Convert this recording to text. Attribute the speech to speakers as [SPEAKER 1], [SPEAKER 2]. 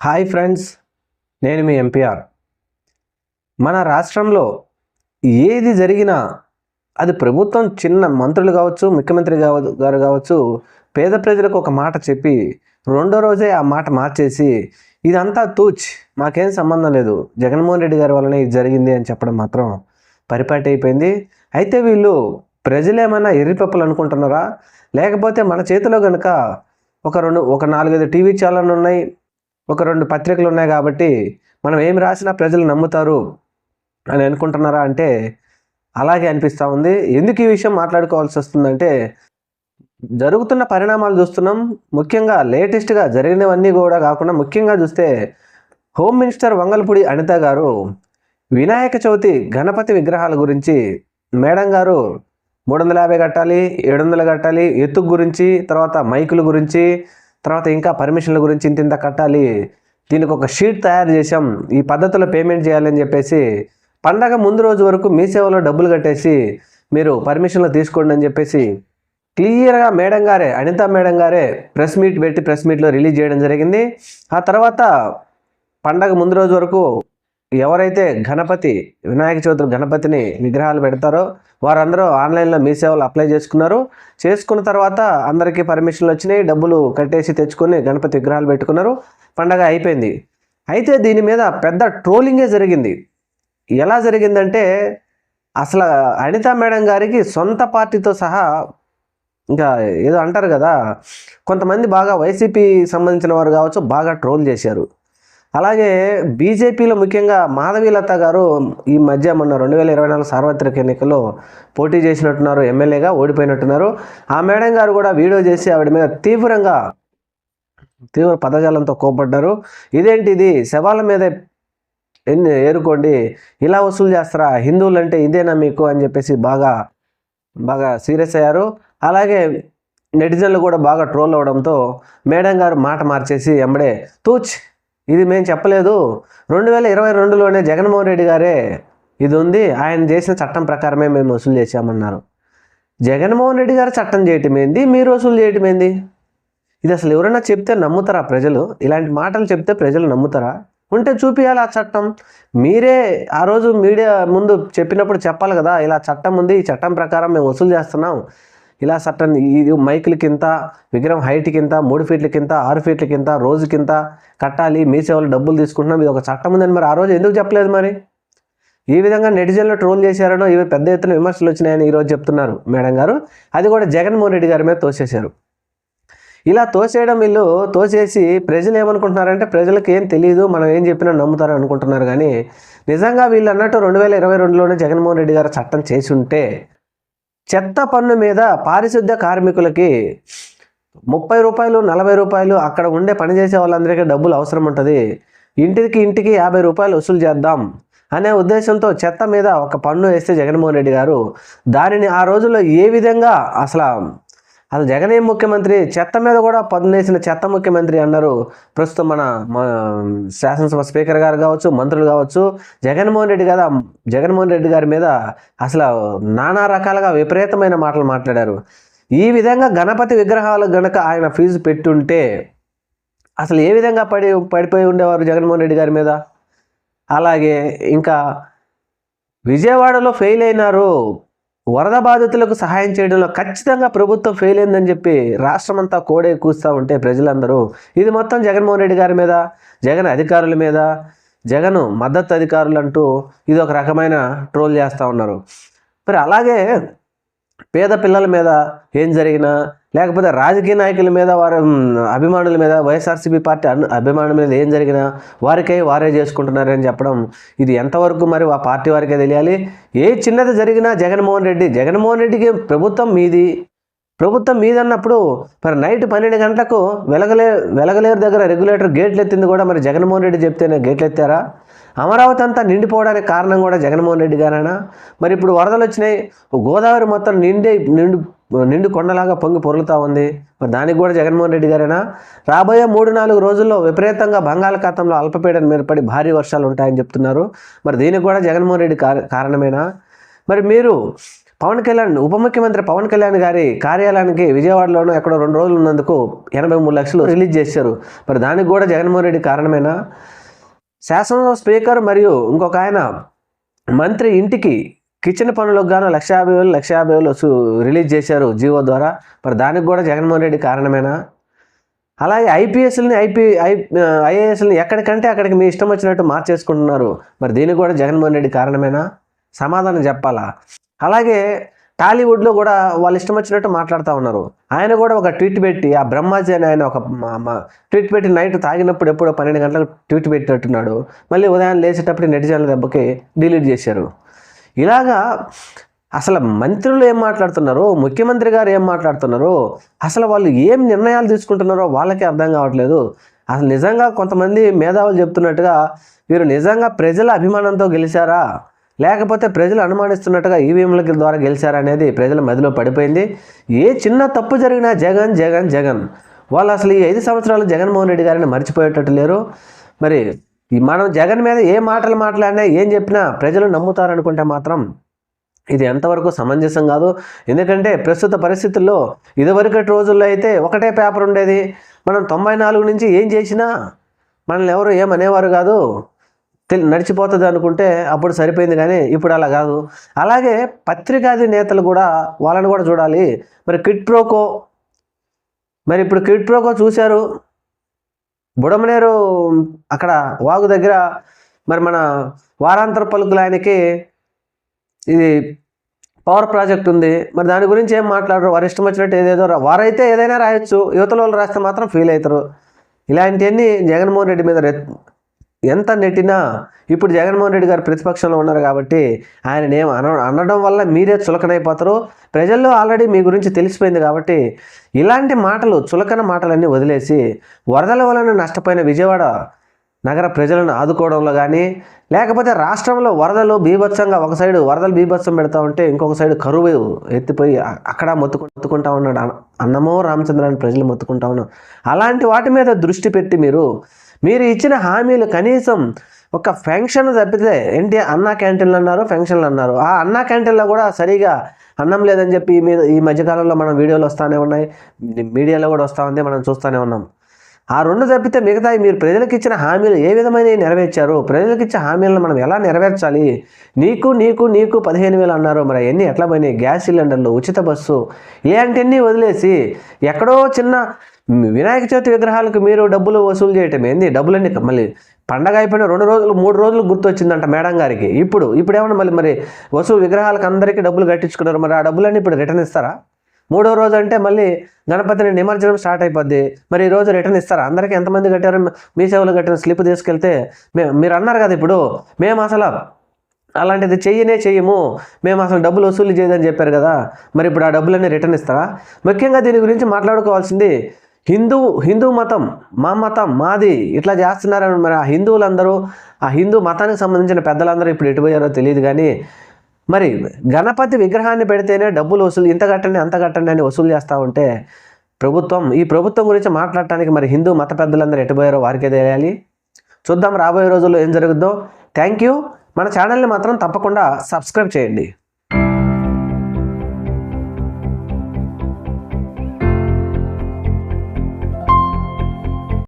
[SPEAKER 1] Hi friends నేను మీ MPR మన రాష్ట్రంలో ఏది జరిగినా అది ప్రభుత్వం చిన్న మంత్రులు కావచ్చు ముఖ్యమంత్రి గారు కావచ్చు పేద ప్రజలకు ఒక మాట చెప్పి రెండో రోజే ఆ మాట మార్చేసి ఇదంతా తూచ్ మాకేం సంబంధం లేదు. జగన్మోహన్ రెడ్డి గారి వల్లనే ఇది జరిగింది అని చెప్పడం మాత్రం పరిపాటి అయిపోయింది. అయితే వీళ్ళు ప్రజలేమైనా ఎర్రిపప్పులు అనుకుంటున్నారా? లేకపోతే మన చేతిలో కనుక ఒక రెండు ఒక నాలుగైదు టీవీ ఛానళ్ళు ఉన్నాయి ఒక రెండు పత్రికలు ఉన్నాయి కాబట్టి మనం ఏం రాసినా ప్రజలు నమ్ముతారు అని అనుకుంటున్నారా అంటే అలాగే అనిపిస్తూ ఉంది. ఎందుకు ఈ విషయం మాట్లాడుకోవాల్సి వస్తుందంటే జరుగుతున్న పరిణామాలు చూస్తున్నాం. ముఖ్యంగా లేటెస్ట్గా జరిగినవన్నీ కూడా కాకుండా ముఖ్యంగా చూస్తే హోమ్ మినిస్టర్ వంగల్పూడి అనిత గారు వినాయక చవితి గణపతి విగ్రహాల గురించి మేడం గారు మూడు వందల యాభై కట్టాలి ఏడు వందలు కట్టాలి ఎత్తుకు గురించి తర్వాత మైకుల గురించి తర్వాత ఇంకా పర్మిషన్ల గురించి ఇంత ఇంత కట్టాలి. దీనికి ఒక షీట్ తయారు చేసాం ఈ పద్ధతిలో పేమెంట్ చేయాలని చెప్పేసి పండగ ముందు రోజు వరకు మీ సేవలో డబ్బులు కట్టేసి మీరు పర్మిషన్లు తీసుకోండి అని చెప్పేసి క్లియర్గా మేడం గారే అనిత మేడం గారే ప్రెస్ మీట్ పెట్టి ప్రెస్ మీట్లో రిలీజ్ చేయడం జరిగింది. ఆ తర్వాత పండగ ముందు రోజు వరకు ఎవరైతే గణపతి వినాయక చవితి గణపతిని విగ్రహాలు పెడతారో వారందరూ ఆన్లైన్లో మీ సేవలు అప్లై చేసుకున్నారు. చేసుకున్న తర్వాత అందరికీ పర్మిషన్లు వచ్చినాయి. డబ్బులు కట్టేసి తెచ్చుకొని గణపతి విగ్రహాలు పెట్టుకున్నారు. పండగ అయిపోయింది. అయితే దీని మీద పెద్ద ట్రోలింగే జరిగింది. ఎలా జరిగిందంటే అసలు అనితా మేడం గారికి సొంత పార్టీతో సహా ఇంకా ఏదో అంటారు కదా కొంతమంది బాగా వైసీపీ సంబంధించిన వారు కావచ్చు బాగా ట్రోల్ చేశారు. అలాగే బీజేపీలో ముఖ్యంగా మాధవీలత గారు ఈ మధ్య మొన్న రెండు వేల ఇరవై నాలుగు సార్వత్రిక ఎన్నికల్లో పోటీ చేసినట్టున్నారు ఎమ్మెల్యేగా ఓడిపోయినట్టున్నారు. ఆ మేడం గారు కూడా వీడియో చేసి ఆవిడ మీద తీవ్రంగా తీవ్ర పదజాలంతో కోపడ్డారు ఇదేంటి ఇది? శవాల మీద ఎన్ని ఏరుకోండి? ఇలా వసూలు చేస్తారా? హిందువులు అంటే ఇదేనా మీకు? అని చెప్పేసి బాగా బాగా సీరియస్ అయ్యారు. అలాగే నెటిజన్లు కూడా బాగా ట్రోల్ అవడంతో మేడం గారు మాట మార్చేసి ఎంబడే తూచ్ ఇది మేము చెప్పలేదు. రెండు వేల ఇరవై రెండులోనే జగన్మోహన్ రెడ్డి గారే ఇది ఉంది ఆయన చేసిన చట్టం ప్రకారమే మేము వసూలు చేశామన్నారు. జగన్మోహన్ రెడ్డి గారు చట్టం చేయటం ఏంది? మీరు వసూలు చేయటం ఏంది? ఇది అసలు ఎవరైనా చెప్తే నమ్ముతారా ప్రజలు? ఇలాంటి మాటలు చెప్తే ప్రజలు నమ్ముతారా? ఉంటే చూపియాలి ఆ చట్టం. మీరే ఆ రోజు మీడియా ముందు చెప్పినప్పుడు చెప్పాలి కదా ఇలా చట్టం ఉంది ఈ చట్టం ప్రకారం మేము వసూలు చేస్తున్నాం. ఇలా చట్టం ఇది మైకులకి ఇంత విగ్రహం హైట్కి ఇంత మూడు ఫీట్లకి ఇంత ఆరు ఫీట్లకి ఇంత రోజుకింత కట్టాలి మీ సేవలు డబ్బులు తీసుకుంటున్నాం. ఇది ఒక చట్టం ఉందని మరి ఆ రోజు ఎందుకు చెప్పలేదు మరి? ఈ విధంగా నెటిజన్లు ట్రోల్ చేశారనో ఇవి పెద్ద ఎత్తున విమర్శలు వచ్చినాయని ఈరోజు చెప్తున్నారు మేడం గారు. అది కూడా జగన్మోహన్ రెడ్డి గారి మీద తోసేశారు. ఇలా తోసేయడం వీళ్ళు తోసేసి ప్రజలు ఏమనుకుంటున్నారంటే ప్రజలకు ఏం తెలియదు మనం ఏం చెప్పినా నమ్ముతారు అనుకుంటున్నారు. కానీ నిజంగా వీళ్ళు అన్నట్టు రెండు వేల ఇరవై రెండులోనే జగన్మోహన్ రెడ్డి గారు చట్టం చేసి ఉంటే చెత్త పన్ను మీద పారిశుద్ధ్య కార్మికులకి ముప్పై రూపాయలు నలభై రూపాయలు అక్కడ ఉండే పనిచేసే వాళ్ళందరికీ డబ్బులు అవసరం ఉంటుంది. ఇంటికి ఇంటికి యాభై రూపాయలు వసూలు చేద్దాం అనే ఉద్దేశంతో చెత్త మీద ఒక పన్ను వేస్తే జగన్మోహన్ రెడ్డి గారు దానిని ఆ రోజుల్లో ఏ విధంగా అసలు అసలు జగన్ ఏం ముఖ్యమంత్రి చెత్త మీద కూడా పన్ను చెత్త ముఖ్యమంత్రి అన్నారు. ప్రస్తుతం మన మన శాసనసభ స్పీకర్ గారు కావచ్చు మంత్రులు కావచ్చు జగన్మోహన్ రెడ్డి కదా జగన్మోహన్ రెడ్డి గారి మీద అసలు నానా రకాలుగా విపరీతమైన మాటలు మాట్లాడారు. ఈ విధంగా గణపతి విగ్రహాలు గనక ఆయన ఫీజు పెట్టుంటే అసలు ఏ విధంగా పడి పడిపోయి ఉండేవారు జగన్మోహన్ రెడ్డి గారి మీద? అలాగే ఇంకా విజయవాడలో ఫెయిల్ అయినారు. వరద బాధితులకు సహాయం చేయడంలో ఖచ్చితంగా ప్రభుత్వం ఫెయిల్ అయిందని చెప్పి రాష్ట్రమంతా కోడే కూస్తూ ఉంటే ప్రజలందరూ ఇది మొత్తం జగన్మోహన్ రెడ్డి గారి మీద జగన్ అధికారుల మీద జగన్ మద్దతు అధికారులు అంటూ ఇది ఒక రకమైన ట్రోల్ చేస్తూ ఉన్నారు. మరి అలాగే పేద పిల్లల మీద ఏం జరిగినా లేకపోతే రాజకీయ నాయకుల మీద వారి అభిమానుల మీద వైఎస్ఆర్సీపీ పార్టీ అభిమానుల మీద ఏం జరిగినా వారికై వారే చేసుకుంటున్నారని చెప్పడం ఇది ఎంతవరకు మరి ఆ పార్టీ వారికే తెలియాలి? ఏ చిన్నది జరిగినా జగన్మోహన్ రెడ్డి జగన్మోహన్ రెడ్డికి ప్రభుత్వం మీది. ప్రభుత్వం మీదన్నప్పుడు మరి నైట్ పన్నెండు గంటలకు వెలగలే వెలగలేరు దగ్గర రెగ్యులేటర్ గేట్లు ఎత్తింది కూడా మరి జగన్మోహన్ రెడ్డి చెప్తేనే గేట్లు ఎత్తారా? అమరావతి అంతా నిండిపోవడానికి కారణం కూడా జగన్మోహన్ రెడ్డి గారేనా? మరి ఇప్పుడు వరదలు వచ్చినాయి గోదావరి మొత్తం నిండే నిండు నిండు కొండలాగా పొంగి పొరులుతూ ఉంది. మరి దానికి కూడా జగన్మోహన్ రెడ్డి గారేనా? రాబోయే మూడు నాలుగు రోజుల్లో విపరీతంగా బంగాళాఖాతంలో అల్పపీడనం ఏర్పడి భారీ వర్షాలు ఉంటాయని చెప్తున్నారు. మరి దీనికి కూడా జగన్మోహన్ రెడ్డి కార- కారణమేనా? మరి మీరు పవన్ కళ్యాణ్ ఉప ముఖ్యమంత్రి పవన్ కళ్యాణ్ గారి కార్యాలయానికి విజయవాడలోనూ ఎక్కడో రెండు రోజులు ఉన్నందుకు ఎనభై మూడు లక్షలు రిలీజ్ చేశారు. మరి దానికి కూడా జగన్మోహన్ రెడ్డి కారణమేనా? శాసనసభ స్పీకర్ మరియు ఇంకొక ఆయన మంత్రి ఇంటికి కిచెన్ పనులకు గాను లక్ష యాభై వేలు లక్ష యాభై వేలు రిలీజ్ చేశారు జీవో ద్వారా. మరి దానికి కూడా జగన్మోహన్ రెడ్డి కారణమేనా? అలాగే ఐపీఎస్ని ఐపీ ఐ ఐఏఎస్ని ఎక్కడికంటే అక్కడికి మీ ఇష్టం వచ్చినట్టు మార్చేసుకుంటున్నారు. మరి దీనికి కూడా జగన్మోహన్ రెడ్డి కారణమేనా? సమాధానం చెప్పాలా? అలాగే టాలీవుడ్లో కూడా వాళ్ళు ఇష్టం వచ్చినట్టు మాట్లాడుతూ ఉన్నారు. ఆయన కూడా ఒక ట్వీట్ పెట్టి ఆ బ్రహ్మాజీ అని ఆయన ఒక మా- ట్వీట్ పెట్టి నైట్ తాగినప్పుడు ఎప్పుడో పన్నెండు గంటలకు ట్వీట్ పెట్టినట్టున్నాడు. మళ్ళీ ఉదయం లేచేటప్పుడు నెటిజన్ల దెబ్బకి డిలీట్ చేశారు. ఇలాగా అసలు మంత్రులు ఏం మాట్లాడుతున్నారో ముఖ్యమంత్రి గారు ఏం మాట్లాడుతున్నారో అసలు వాళ్ళు ఏం నిర్ణయాలు తీసుకుంటున్నారో వాళ్ళకే అర్థం కావట్లేదు. అసలు నిజంగా కొంతమంది మేధావులు చెప్తున్నట్టుగా వీరు నిజంగా ప్రజల అభిమానంతో గెలిచారా? లేకపోతే ప్రజలు అనుమానిస్తున్నట్టుగా ఈవీఎంల ద్వారా గెలిచారనేది ప్రజల మదిలో పడిపోయింది. ఏ చిన్న తప్పు జరిగినా జగన్ జగన్ జగన్. వాళ్ళు అసలు ఈ ఐదు సంవత్సరాలు జగన్మోహన్ రెడ్డి గారిని మర్చిపోయేటట్టు లేరు. మరి ఈ మనం జగన్ మీద ఏ మాటలు మాట్లాడినా ఏం చెప్పినా ప్రజలు నమ్ముతారనుకుంటే మాత్రం ఇది ఎంతవరకు సమంజసం కాదు. ఎందుకంటే ప్రస్తుత పరిస్థితుల్లో ఇదివరకటి రోజుల్లో అయితే ఒకటే పేపర్ ఉండేది. మనం తొంభై నాలుగు నుంచి ఏం చేసినా మనల్ని ఎవరు ఏమనేవారు కాదు. నడిచిపోతుంది అనుకుంటే అప్పుడు సరిపోయింది కానీ ఇప్పుడు అలా కాదు. అలాగే పత్రికాది నేతలు కూడా వాళ్ళని కూడా చూడాలి. మరి కిట్ ప్రోకో మరి ఇప్పుడు కిట్ ప్రోకో చూశారు. బుడమనేరు అక్కడ వాగు దగ్గర మరి మన వారాంతర పలుకులు ఆయనకి ఇది పవర్ ప్రాజెక్ట్ ఉంది. మరి దాని గురించి ఏం మాట్లాడరు? వారు ఇష్టం వచ్చినట్టు ఏదేదో వారైతే ఏదైనా రాయొచ్చు. యువతల వాళ్ళు రాస్తే మాత్రం ఫీల్ అవుతారు ఇలాంటివన్నీ జగన్మోహన్ రెడ్డి మీద ఎంత నెట్టినా ఇప్పుడు జగన్మోహన్ రెడ్డి గారు ప్రతిపక్షంలో ఉన్నారు కాబట్టి ఆయన ఏం అన అనడం వల్ల మీరే చులకనైపోతారు. ప్రజల్లో ఆల్రెడీ మీ గురించి తెలిసిపోయింది కాబట్టి ఇలాంటి మాటలు చులకన మాటలన్నీ వదిలేసి వరదల వలన నష్టపోయిన విజయవాడ నగర ప్రజలను ఆదుకోవడంలో కానీ లేకపోతే రాష్ట్రంలో వరదలు బీభత్సంగా ఒక సైడు వరదలు బీభత్సం పెడతా ఉంటే ఇంకొక సైడు కరువు ఎత్తిపోయి అక్కడ మొత్తుకు మొత్తుకుంటా ఉన్నాడు అన్న- అన్నమో రామచంద్రాన్ని ప్రజలు మొత్తుకుంటా ఉన్నాం అలాంటి వాటి మీద దృష్టి పెట్టి మీరు మీరు ఇచ్చిన హామీలు కనీసం ఒక ఫంక్షన్ తప్పితే ఏంటి? అన్నా క్యాంటీన్లు అన్నారు ఫంక్షన్లు అన్నారు. ఆ అన్నా క్యాంటీన్లో కూడా సరిగా అన్నం లేదని చెప్పి ఈ మీద ఈ మధ్యకాలంలో మనం వీడియోలు వస్తూనే ఉన్నాయి. మీడియాలో కూడా వస్తూ ఉంది మనం చూస్తూనే ఉన్నాం. ఆ రెండు తప్పితే మిగతా మీరు ప్రజలకు ఇచ్చిన హామీలు ఏ విధమైన నెరవేర్చారు? ప్రజలకు ఇచ్చే హామీలను మనం ఎలా నెరవేర్చాలి? నీకు నీకు నీకు పదిహేను వేలు అన్నారు. మరి అవన్నీ ఎట్లా పోయినాయి? గ్యాస్ సిలిండర్లు ఉచిత బస్సు ఇలాంటివన్నీ వదిలేసి ఎక్కడో చిన్న వినాయక చవితి విగ్రహాలకు మీరు డబ్బులు వసూలు చేయటం ఏంది? డబ్బులన్నీ మళ్ళీ పండగ అయిపోయిన రెండు రోజులు మూడు రోజులు గుర్తొచ్చిందంట మేడం గారికి. ఇప్పుడు ఇప్పుడు ఏమన్నా మళ్ళీ మరి వసూలు విగ్రహాలకు అందరికీ డబ్బులు కట్టించుకున్నారు. మరి ఆ డబ్బులన్నీ ఇప్పుడు రిటర్న్ ఇస్తారా? మూడో రోజు అంటే మళ్ళీ గణపతిని నిమజ్జనం స్టార్ట్ అయిపోద్ది. మరి ఈ రోజు రిటర్న్ ఇస్తారా? అందరికీ ఎంతమంది కట్టారు? మీ సేవలు కట్టిన స్లిప్ తీసుకెళ్తే మే- మీరు అన్నారు కదా ఇప్పుడు మేము అసలు అలాంటిది చెయ్యనే చెయ్యము. మేము అసలు డబ్బులు వసూలు చేయదని చెప్పారు కదా. మరి ఇప్పుడు ఆ డబ్బులన్నీ రిటర్న్ ఇస్తారా? ముఖ్యంగా దీని గురించి మాట్లాడుకోవాల్సింది హిందూ హిందూ మతం మా మతం మాది ఇట్లా చేస్తున్నారని మరి ఆ హిందువులందరూ ఆ హిందూ మతానికి సంబంధించిన పెద్దలందరూ ఇప్పుడు ఎటుపోయారో తెలియదు కానీ మరి గణపతి విగ్రహాన్ని పెడితేనే డబ్బులు వసూలు ఇంత కట్టండి అంత కట్టండి అని వసూలు చేస్తూ ఉంటే ప్రభుత్వం ఈ ప్రభుత్వం గురించి మాట్లాడటానికి మరి హిందూ మత పెద్దలందరూ ఎటుపోయారో వారికే తెలియాలి. చూద్దాం రాబోయే రోజుల్లో ఏం జరుగుద్దో. థ్యాంక్ యూ మన ఛానల్ని మాత్రం తప్పకుండా సబ్స్క్రైబ్ చేయండి.